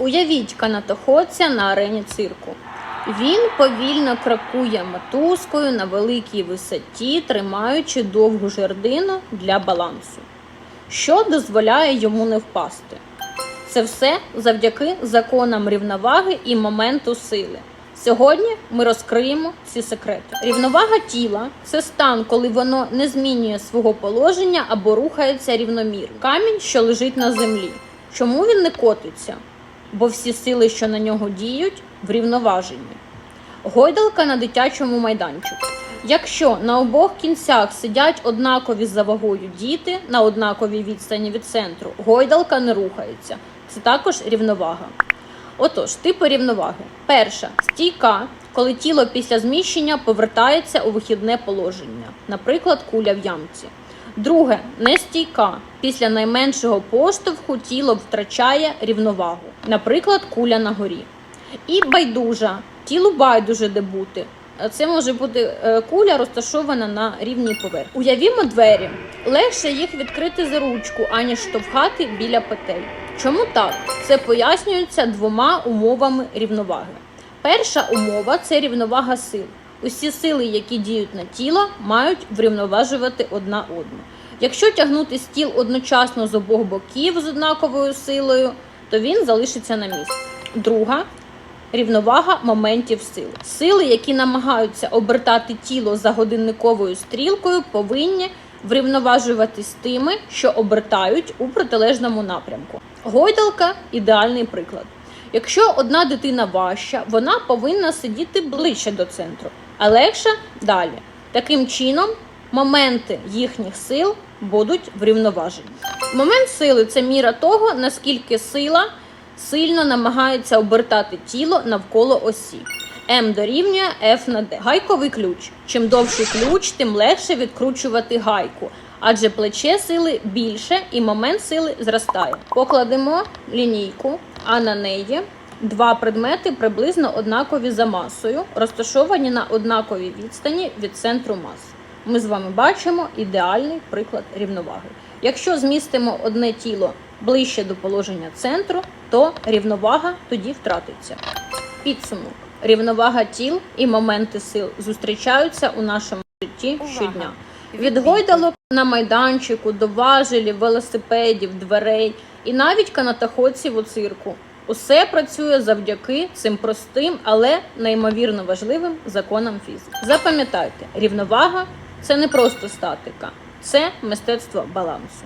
Уявіть канатоходця на арені цирку. Він повільно крокує мотузкою на великій висоті, тримаючи довгу жердину для балансу, що дозволяє йому не впасти. Це все завдяки законам рівноваги і моменту сили. Сьогодні ми розкриємо ці секрети. Рівновага тіла це стан, коли воно не змінює свого положення або рухається рівномірно. Камінь, що лежить на землі. Чому він не котиться? Бо всі сили, що на нього діють, врівноважені. Гойдалка на дитячому майданчику. Якщо на обох кінцях сидять однакові за вагою діти на однаковій відстані від центру, гойдалка не рухається. Це також рівновага. Отож, типи рівноваги. Перша стійка, коли тіло після зміщення повертається у вихідне положення, наприклад, куля в ямці. Друге нестійка. Після найменшого поштовху тіло втрачає рівновагу, наприклад, куля на горі. І байдужа. Тілу байдуже де бути. Це може бути е, куля, розташована на рівній поверхні. Уявімо двері. Легше їх відкрити за ручку, аніж штовхати біля петель. Чому так? Це пояснюється двома умовами рівноваги. Перша умова це рівновага сил. Усі сили, які діють на тіло, мають врівноважувати одна одну. Якщо тягнути стіл одночасно з обох боків з однаковою силою, то він залишиться на місці. Друга рівновага моментів сили. Сили, які намагаються обертати тіло за годинниковою стрілкою, повинні врівноважуватись з тими, що обертають у протилежному напрямку. Гойдалка ідеальний приклад. Якщо одна дитина важча, вона повинна сидіти ближче до центру, а легша далі. Таким чином, моменти їхніх сил будуть врівноважені. Момент сили це міра того, наскільки сила сильно намагається обертати тіло навколо осі. М дорівнює F на D. Гайковий ключ. Чим довший ключ, тим легше відкручувати гайку, адже плече сили більше і момент сили зростає. Покладемо лінійку, а на неї два предмети приблизно однакові за масою, розташовані на однаковій відстані від центру маси. Ми з вами бачимо ідеальний приклад рівноваги. Якщо змістимо одне тіло ближче до положення центру, то рівновага тоді втратиться. Підсумок: рівновага тіл і моменти сил зустрічаються у нашому житті щодня. Від гойдалок на майданчику до важелів, велосипедів, дверей і навіть канатоходців у цирку. Усе працює завдяки цим простим, але неймовірно важливим законам фізики. Запам'ятайте, рівновага це не просто статика, це мистецтво балансу.